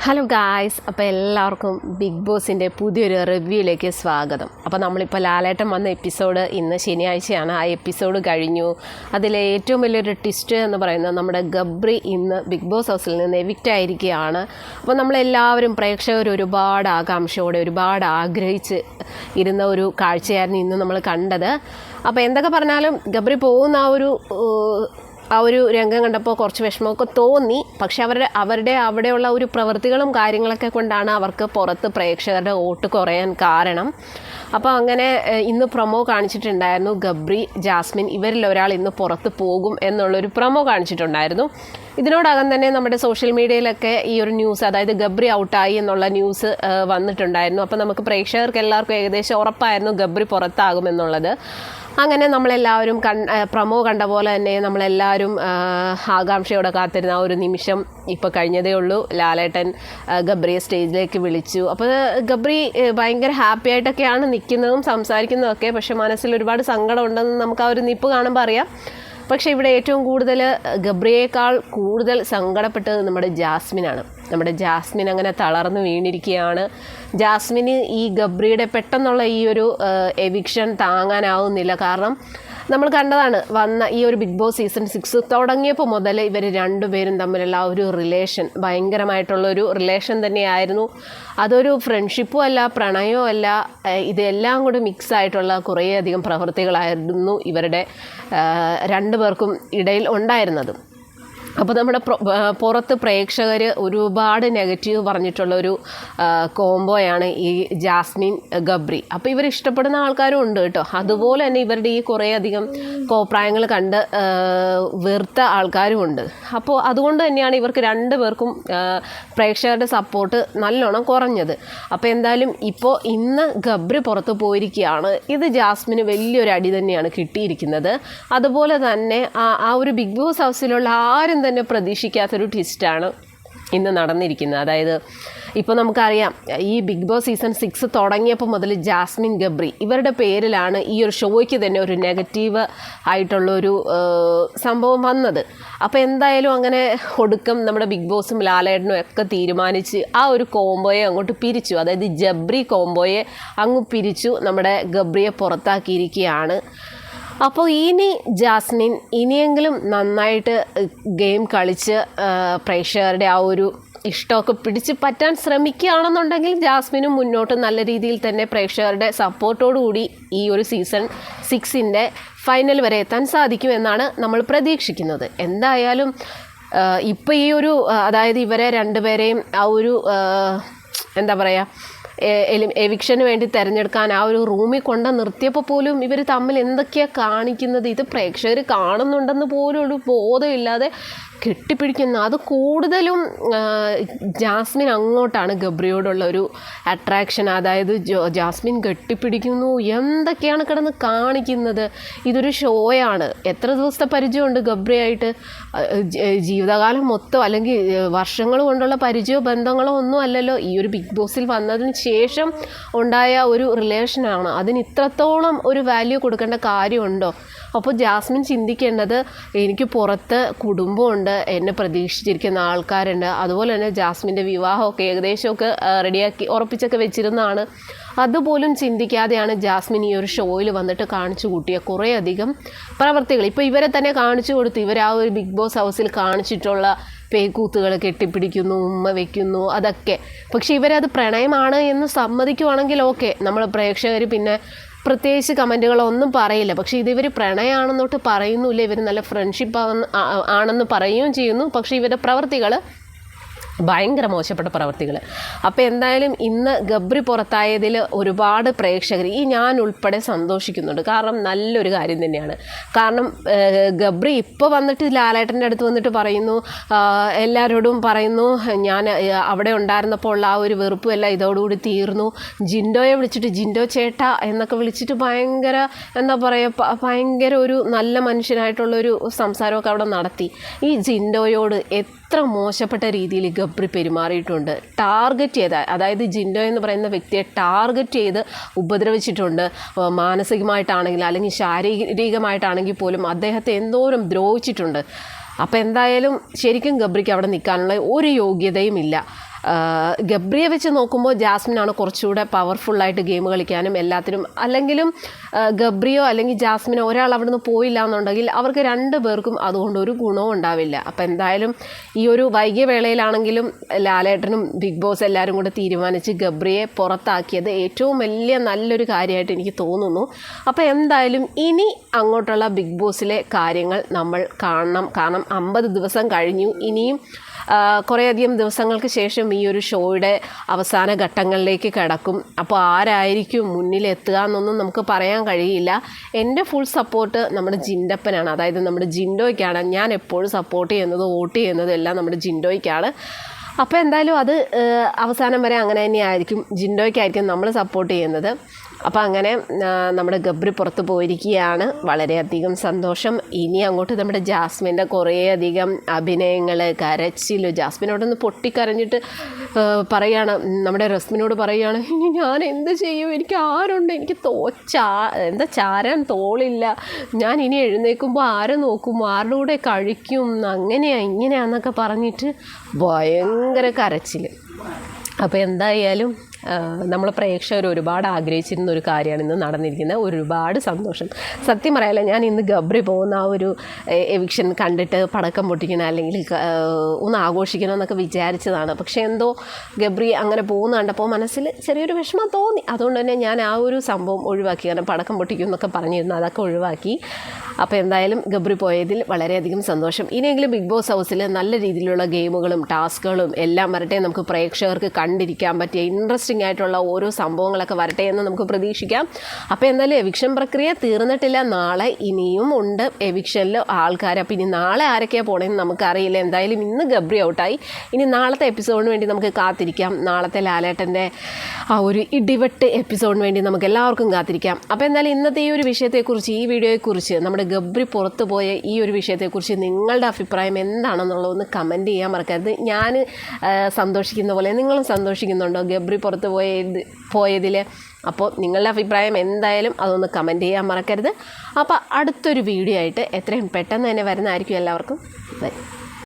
Hello guys അപ്പോൾ എല്ലാവർക്കും big ബോസിന്റെ പുതിയൊരു റിവ്യൂയിലേക്ക് സ്വാഗതം. അപ്പോൾ നമ്മളിപ്പോൾ ലാലേട്ടൻ വന്ന എപ്പിസോഡ് ഇന്ന് ശനിയാഴ്ചയാണ്. ആ എപ്പിസോഡ് കഴിഞ്ഞു. അതിലെ ഏറ്റവും വലിയൊരു ട്വിസ്റ്റ് എന്ന് പറയുന്നത് നമ്മുടെ ഗബ്രി ഇന്ന് ബിഗ് ബോസ് ഹൗസിൽ നിന്ന് എവിക്റ്റ് ആയിരിക്കുകയാണ്. അപ്പോൾ നമ്മളെല്ലാവരും പ്രേക്ഷകർ ഒരുപാട് ആകാംക്ഷയോടെ ഒരുപാട് ആഗ്രഹിച്ച് ഇരുന്ന ഒരു കാഴ്ചയായിരുന്നു ഇന്ന് നമ്മൾ കണ്ടത്. അപ്പോൾ എന്തൊക്കെ പറഞ്ഞാലും ഗബ്രി പോകുന്ന ആ ഒരു ആ ഒരു രംഗം കണ്ടപ്പോൾ കുറച്ച് വിഷമമൊക്കെ തോന്നി. പക്ഷെ അവരുടെ അവരുടെ അവിടെയുള്ള ഒരു പ്രവൃത്തികളും കാര്യങ്ങളൊക്കെ കൊണ്ടാണ് അവർക്ക് പുറത്ത് പ്രേക്ഷകരുടെ വോട്ട് കുറയാൻ കാരണം. അപ്പോൾ അങ്ങനെ ഇന്ന് പ്രൊമോ കാണിച്ചിട്ടുണ്ടായിരുന്നു. ഗബ്രി ജാസ്മിൻ ഇവരിൽ ഒരാൾ ഇന്ന് പുറത്ത് പോകും എന്നുള്ളൊരു പ്രൊമോ കാണിച്ചിട്ടുണ്ടായിരുന്നു. ഇതിനോടകം തന്നെ നമ്മുടെ സോഷ്യൽ മീഡിയയിലൊക്കെ ഈ ഒരു ന്യൂസ് അതായത് ഗബ്രി ഔട്ടായി എന്നുള്ള ന്യൂസ് വന്നിട്ടുണ്ടായിരുന്നു. അപ്പോൾ നമുക്ക് പ്രേക്ഷകർക്ക് എല്ലാവർക്കും ഏകദേശം ഉറപ്പായിരുന്നു ഗബ്രി പുറത്താകുമെന്നുള്ളത്. അങ്ങനെ നമ്മളെല്ലാവരും കൺ പ്രമോ കണ്ട പോലെ തന്നെ നമ്മളെല്ലാവരും ആകാംക്ഷയോടെ കാത്തിരുന്ന ആ ഒരു നിമിഷം ഇപ്പോൾ കഴിഞ്ഞതേ ഉള്ളൂ. ലാലേട്ടൻ ഗബ്രിയെ സ്റ്റേജിലേക്ക് വിളിച്ചു. അപ്പോൾ ഗബ്രി ഭയങ്കര ഹാപ്പി ആയിട്ടൊക്കെയാണ് നിൽക്കുന്നതും സംസാരിക്കുന്നതൊക്കെ പക്ഷെ മനസ്സിൽ ഒരുപാട് സങ്കടം ഉണ്ടെന്ന് നമുക്ക് ആ ഒരു നിപ്പ് കാണുമ്പോൾ അറിയാം. പക്ഷേ ഇവിടെ ഏറ്റവും കൂടുതൽ ഗബ്രിയേക്കാൾ കൂടുതൽ സങ്കടപ്പെട്ടത് നമ്മുടെ ജാസ്മിനാണ്. നമ്മുടെ ജാസ്മിൻ അങ്ങനെ തളർന്നു വീണിരിക്കുകയാണ്. ജാസ്മിന് ഈ ഗബ്രിയുടെ പെട്ടെന്നുള്ള ഈ ഒരു എവിക്ഷൻ താങ്ങാനാവുന്നില്ല. കാരണം നമ്മൾ കണ്ടതാണ് വന്ന ഈ ഒരു ബിഗ് ബോസ് സീസൺ സിക്സ് തുടങ്ങിയപ്പോൾ മുതൽ ഇവർ രണ്ടുപേരും തമ്മിലുള്ള ആ ഒരു റിലേഷൻ ഭയങ്കരമായിട്ടുള്ള ഒരു റിലേഷൻ തന്നെയായിരുന്നു. അതൊരു ഫ്രണ്ട്ഷിപ്പും അല്ല പ്രണയവും അല്ല ഇതെല്ലാം കൂടി മിക്സ് ആയിട്ടുള്ള കുറേയധികം പ്രവൃത്തികളായിരുന്നു ഇവരുടെ രണ്ടു പേർക്കും ഇടയിൽ ഉണ്ടായിരുന്നത്. അപ്പോൾ നമ്മുടെ പുറത്ത് പ്രേക്ഷകർ ഒരുപാട് നെഗറ്റീവ് പറഞ്ഞിട്ടുള്ള ഒരു കോംബോയാണ് ഈ ജാസ്മിൻ ഗബ്രി. അപ്പോൾ ഇവർ ഇഷ്ടപ്പെടുന്ന ആൾക്കാരും ഉണ്ട് കേട്ടോ. അതുപോലെ തന്നെ ഇവരുടെ ഈ കുറേയധികം കോപ്രായങ്ങൾ കണ്ട് വെറുത്ത ആൾക്കാരും ഉണ്ട്. അപ്പോൾ അതുകൊണ്ട് തന്നെയാണ് ഇവർക്ക് രണ്ട് പേർക്കും പ്രേക്ഷകരുടെ സപ്പോർട്ട് നല്ലോണം കുറഞ്ഞത്. അപ്പോൾ എന്തായാലും ഇപ്പോൾ ഇന്ന് ഗബ്രി പുറത്ത് പോയിരിക്കുകയാണ്. ഇത് ജാസ്മിന് വലിയൊരു അടി തന്നെയാണ് കിട്ടിയിരിക്കുന്നത്. അതുപോലെ തന്നെ ആ ഒരു ബിഗ് ബോസ് ഹൗസിലുള്ള ആരും തന്നെ പ്രതീക്ഷിക്കാത്തൊരു ട്വിസ്റ്റാണ് ഇന്ന് നടന്നിരിക്കുന്നത്. അതായത് ഇപ്പോൾ നമുക്കറിയാം ഈ ബിഗ് ബോസ് സീസൺ സിക്സ് തുടങ്ങിയപ്പോൾ മുതൽ ജാസ്മിൻ ഗബ്രി ഇവരുടെ പേരിലാണ് ഈ ഒരു ഷോയ്ക്ക് തന്നെ ഒരു നെഗറ്റീവ് ആയിട്ടുള്ളൊരു സംഭവം വന്നത്. അപ്പോൾ എന്തായാലും അങ്ങനെ ഒടുക്കം നമ്മുടെ ബിഗ് ബോസും ലാലേട്ടനും ഒക്കെ തീരുമാനിച്ച് ആ ഒരു കോംബോയെ അങ്ങോട്ട് പിരിച്ചു. അതായത് ജബ്രി കോംബോയെ അങ്ങ് പിരിച്ചു നമ്മുടെ ഗബ്രിയെ പുറത്താക്കിയിരിക്കുകയാണ്. അപ്പോൾ ഇനി ജാസ്മിൻ ഇനിയെങ്കിലും നന്നായിട്ട് ഗെയിം കളിച്ച് പ്രേക്ഷകരുടെ ആ ഒരു ഇഷ്ടമൊക്കെ പിടിച്ച് പറ്റാൻ ശ്രമിക്കുകയാണെന്നുണ്ടെങ്കിൽ ജാസ്മിനും മുന്നോട്ട് നല്ല രീതിയിൽ തന്നെ പ്രേക്ഷകരുടെ സപ്പോർട്ടോടു കൂടി ഈ ഒരു സീസൺ സിക്സിന്റെ ഫൈനൽ വരെ എത്താൻ സാധിക്കും എന്നാണ് നമ്മൾ പ്രതീക്ഷിക്കുന്നത്. എന്തായാലും ഇപ്പോൾ ഈ ഒരു അതായത് ഇവരെ രണ്ടുപേരെയും ആ ഒരു എന്താ പറയുക എവിക്ഷന് വേണ്ടി തിരഞ്ഞെടുക്കാൻ ആ ഒരു റൂമിൽ കൊണ്ട് നിർത്തിയപ്പോൾ പോലും ഇവർ തമ്മിൽ എന്തൊക്കെയാണ് കാണിക്കുന്നത്? ഇത് പ്രേക്ഷകർ കാണുന്നുണ്ടെന്ന് പോലും ഒരു ബോധമില്ലാതെ കെട്ടിപ്പിടിക്കുന്ന. അത് കൂടുതലും ജാസ്മിൻ അങ്ങോട്ടാണ് ഗബ്രിയോടുള്ള ഒരു അട്രാക്ഷൻ അതായത് ജാസ്മിൻ കെട്ടിപ്പിടിക്കുന്നു. എന്തൊക്കെയാണ് കിടന്ന് കാണിക്കുന്നത്? ഇതൊരു ഷോയാണ്. എത്ര ദിവസത്തെ പരിചയമുണ്ട് ഗബ്രിയായിട്ട്? ജീവിതകാലം മൊത്തം അല്ലെങ്കിൽ വർഷങ്ങൾ കൊണ്ടുള്ള പരിചയമോ ബന്ധങ്ങളോ ഒന്നും അല്ലല്ലോ. ഈ ഒരു ബിഗ് ബോസിൽ വന്നതിന് ശേഷം ഉണ്ടായ ഒരു റിലേഷനാണ് അതിന് ഇത്രത്തോളം ഒരു വാല്യൂ കൊടുക്കേണ്ട കാര്യമുണ്ടോ? അപ്പോൾ ജാസ്മിൻ ചിന്തിക്കേണ്ടത് എനിക്ക് പുറത്ത് കുടുംബമുണ്ട് എന്നെ പ്രതീക്ഷിച്ചിരിക്കുന്ന ആൾക്കാരുണ്ട്. അതുപോലെ തന്നെ ജാസ്മിന്റെ വിവാഹമൊക്കെ ഏകദേശമൊക്കെ റെഡിയാക്കി ഉറപ്പിച്ചൊക്കെ വെച്ചിരുന്നതാണ്. അതുപോലും ചിന്തിക്കാതെയാണ് ജാസ്മിൻ ഈ ഒരു ഷോയിൽ വന്നിട്ട് കാണിച്ചു കൂട്ടിയ കുറേയധികം പ്രവർത്തികൾ. ഇപ്പോൾ ഇവരെ തന്നെ കാണിച്ചു കൊടുത്ത്. ഇവർ ആ ഒരു ബിഗ് ബോസ് ഹൗസിൽ കാണിച്ചിട്ടുള്ള പേക്കൂത്തുകൾ കെട്ടിപ്പിടിക്കുന്നു ഉമ്മ വെക്കുന്നു അതൊക്കെ. പക്ഷെ ഇവരത് പ്രണയമാണ് എന്ന് സമ്മതിക്കുവാണെങ്കിൽ ഓക്കെ. നമ്മൾ പ്രേക്ഷകർ പിന്നെ പ്രത്യേകിച്ച് കമന്റുകളൊന്നും പറയില്ല. പക്ഷേ ഇത് ഇവർ പ്രണയമാണെന്നോട്ട് പറയുന്നില്ല. ഇവർ നല്ല ഫ്രണ്ട്ഷിപ്പ് ആണെന്ന് പറയുകയും ചെയ്യുന്നു. പക്ഷേ ഇവരുടെ പ്രവർത്തികൾ ഭയങ്കര മോശപ്പെട്ട പ്രവർത്തികൾ. അപ്പോൾ എന്തായാലും ഇന്ന് ഗബ്രി പുറത്തായതിൽ ഒരുപാട് പ്രേക്ഷകർ ഈ ഞാൻ ഉൾപ്പെടെ സന്തോഷിക്കുന്നുണ്ട്. കാരണം നല്ലൊരു കാര്യം തന്നെയാണ്. കാരണം ഗബ്രി ഇപ്പോൾ വന്നിട്ട് ലാലേട്ടന്റെ അടുത്ത് വന്നിട്ട് പറയുന്നു എല്ലാവരോടും പറയുന്നു ഞാൻ അവിടെ ഉണ്ടായിരുന്നപ്പോൾ ഉള്ള ആ ഒരു വെറുപ്പും എല്ലാം ഇതോടുകൂടി തീർന്നു. ജിൻഡോയെ വിളിച്ചിട്ട് ജിൻഡോ ചേട്ട എന്നൊക്കെ വിളിച്ചിട്ട് ഭയങ്കര എന്താ പറയുക ഭയങ്കര ഒരു നല്ല മനുഷ്യനായിട്ടുള്ളൊരു സംസാരമൊക്കെ അവിടെ നടത്തി. ഈ ജിൻഡോയോട് എത്ര മോശപ്പെട്ട രീതിയിൽ ഗബ്രി പെരുമാറിയിട്ടുണ്ട്. ടാർഗറ്റ് ചെയ്ത അതായത് ജിൻഡോ എന്ന് പറയുന്ന വ്യക്തിയെ ടാർഗറ്റ് ചെയ്ത് ഉപദ്രവിച്ചിട്ടുണ്ട്. മാനസികമായിട്ടാണെങ്കിൽ അല്ലെങ്കിൽ ശാരീരികമായിട്ടാണെങ്കിൽ പോലും അദ്ദേഹത്തെ എന്തോരം ദ്രോഹിച്ചിട്ടുണ്ട്. അപ്പോൾ എന്തായാലും ശരിക്കും ഗബ്രിക്ക് അവിടെ നിൽക്കാനുള്ള ഒരു യോഗ്യതയും ഇല്ല. ഗബ്രിയെ വെച്ച് നോക്കുമ്പോൾ ജാസ്മിനാണ് കുറച്ചുകൂടെ പവർഫുള്ളായിട്ട് ഗെയിം കളിക്കാനും എല്ലാത്തിനും അല്ലെങ്കിലും ഗബ്രിയോ അല്ലെങ്കിൽ ജാസ്മിനോ ഒരാൾ അവിടെ നിന്ന് പോയില്ല എന്നുണ്ടെങ്കിൽ അവർക്ക് രണ്ട് പേർക്കും അതുകൊണ്ട് ഒരു ഗുണവും ഉണ്ടാവില്ല. അപ്പം എന്തായാലും ഈ ഒരു വൈകിയ വേളയിലാണെങ്കിലും ലാലേട്ടനും ബിഗ് ബോസ് എല്ലാവരും കൂടെ തീരുമാനിച്ച് ഗബ്രിയെ പുറത്താക്കിയത് ഏറ്റവും വലിയ നല്ലൊരു കാര്യമായിട്ട് എനിക്ക് തോന്നുന്നു. അപ്പോൾ എന്തായാലും ഇനി അങ്ങോട്ടുള്ള ബിഗ് ബോസിലെ കാര്യങ്ങൾ നമ്മൾ കാണണം. കാരണം അമ്പത് ദിവസം കഴിഞ്ഞു. ഇനിയും കുറേയധികം ദിവസങ്ങൾക്ക് ശേഷം ഈ ഒരു ഷോയുടെ അവസാന ഘട്ടങ്ങളിലേക്ക് കിടക്കും. അപ്പോൾ ആരായിരിക്കും മുന്നിലെത്തുക എന്നൊന്നും നമുക്ക് പറയാൻ കഴിയില്ല. എന്റെ ഫുൾ സപ്പോർട്ട് നമ്മുടെ ജിൻഡപ്പനാണ്. അതായത് നമ്മുടെ ജിൻഡോയ്ക്കാണ്. ഞാൻ എപ്പോഴും സപ്പോർട്ട് ചെയ്യുന്നത് വോട്ട് ചെയ്യുന്നതെല്ലാം നമ്മുടെ ജിൻഡോയ്ക്കാണ്. അപ്പോൾ എന്തായാലും അത് അവസാനം വരെ അങ്ങനെ തന്നെയായിരിക്കും. ജിൻഡോയ്ക്കായിരിക്കും നമ്മൾ സപ്പോർട്ട് ചെയ്യുന്നത്. അപ്പോൾ അങ്ങനെ നമ്മുടെ ഗബ്രി പുറത്ത് പോയിരിക്കുകയാണ്. വളരെയധികം സന്തോഷം. ഇനി അങ്ങോട്ട് നമ്മുടെ ജാസ്മിന്റെ കുറേയധികം അഭിനയങ്ങൾ കരച്ചിൽ ജാസ്മിനോടൊന്ന് പൊട്ടിക്കരഞ്ഞിട്ട് പറയുകയാണ് നമ്മുടെ റസ്മിനോട് പറയുകയാണ് ഇനി ഞാൻ എന്ത് ചെയ്യും? എനിക്ക് ആരുണ്ട്? എനിക്ക് തോ ചാ എന്താ ചാരാൻ തോളില്ല. ഞാൻ ഇനി എഴുന്നേൽക്കുമ്പോൾ ആരെ നോക്കും? ആരുടെ കൂടെ കഴിക്കും? അങ്ങനെയാ ഇങ്ങനെയാന്നൊക്കെ പറഞ്ഞിട്ട് ഭയങ്കര കരച്ചിൽ അപ്പോൾ എന്തായാലും നമ്മൾ പ്രേക്ഷകർ ഒരുപാട് ആഗ്രഹിച്ചിരുന്ന ഒരു കാര്യമാണ് ഇന്ന് നടന്നിരിക്കുന്നത്. ഒരുപാട് സന്തോഷം. സത്യം പറയാലോ ഞാൻ ഇന്ന് ഗബ്രി പോകുന്ന ആ ഒരു എവിക്ഷൻ കണ്ടിട്ട് പടക്കം പൊട്ടിക്കണം അല്ലെങ്കിൽ ഒന്ന് ആഘോഷിക്കണം എന്നൊക്കെ വിചാരിച്ചതാണ്. പക്ഷേ എന്തോ ഗബ്രി അങ്ങനെ പോകുന്ന കണ്ടപ്പോൾ മനസ്സിൽ ചെറിയൊരു വിഷമം തോന്നി. അതുകൊണ്ട് തന്നെ ഞാൻ ആ ഒരു സംഭവം ഒഴിവാക്കി. കാരണം പടക്കം പൊട്ടിക്കും എന്നൊക്കെ പറഞ്ഞിരുന്നു അതൊക്കെ ഒഴിവാക്കി. അപ്പോൾ എന്തായാലും ഗബ്രി പോയതിൽ വളരെയധികം സന്തോഷം. ഇനിയെങ്കിലും ബിഗ് ബോസ് ഹൗസിൽ നല്ല രീതിയിലുള്ള ഗെയിമുകളും ടാസ്കുകളും എല്ലാം വരട്ടെ നമുക്ക് പ്രേക്ഷകർക്ക് കണ്ടിരിക്കാൻ പറ്റിയ ഇൻട്രസ്റ്റിംഗ് ആയിട്ടുള്ള ഓരോ സംഭവങ്ങളൊക്കെ വരട്ടെ എന്ന് നമുക്ക് പ്രതീക്ഷിക്കാം. അപ്പോൾ എന്തായാലും എവിക്ഷൻ പ്രക്രിയ തീർന്നിട്ടില്ല. നാളെ ഇനിയും ഉണ്ട് എവിക്ഷനിൽ ആൾക്കാർ അപ്പോൾ ഇനി നാളെ ആരൊക്കെയാണ് പോണേന്ന് നമുക്കറിയില്ല. എന്തായാലും ഇന്ന് ഗബ്രി ഔട്ടായി. ഇനി നാളത്തെ എപ്പിസോഡിന് വേണ്ടി നമുക്ക് കാത്തിരിക്കാം. നാളത്തെ ലാലേട്ടന്റെ ആ ഒരു ഇടിവെട്ട് എപ്പിസോഡിന് വേണ്ടി നമുക്ക് എല്ലാവർക്കും കാത്തിരിക്കാം. അപ്പോൾ എന്തായാലും ഇന്നത്തെ ഈ ഒരു വിഷയത്തെക്കുറിച്ച് ഈ വീഡിയോയെക്കുറിച്ച് നമ്മുടെ ഗബ്രി പുറത്തു പോയ ഈ ഒരു വിഷയത്തെക്കുറിച്ച് നിങ്ങളുടെ അഭിപ്രായം എന്താണെന്നുള്ളതൊന്ന് കമന്റ് ചെയ്യാൻ മറക്കരുത്. ഞാൻ സന്തോഷിക്കുന്ന പോലെ നിങ്ങളും സന്തോഷിക്കുന്നുണ്ടോ? ഗബ്രി പുറത്ത് പോയത് പോയതിൽ അപ്പോൾ നിങ്ങളുടെ അഭിപ്രായം എന്തായാലും അതൊന്ന് കമന്റ് ചെയ്യാൻ മറക്കരുത്. അപ്പോൾ അടുത്തൊരു വീഡിയോ ആയിട്ട് എത്രയും പെട്ടെന്ന് തന്നെ വരുന്നതായിരിക്കും എല്ലാവർക്കും.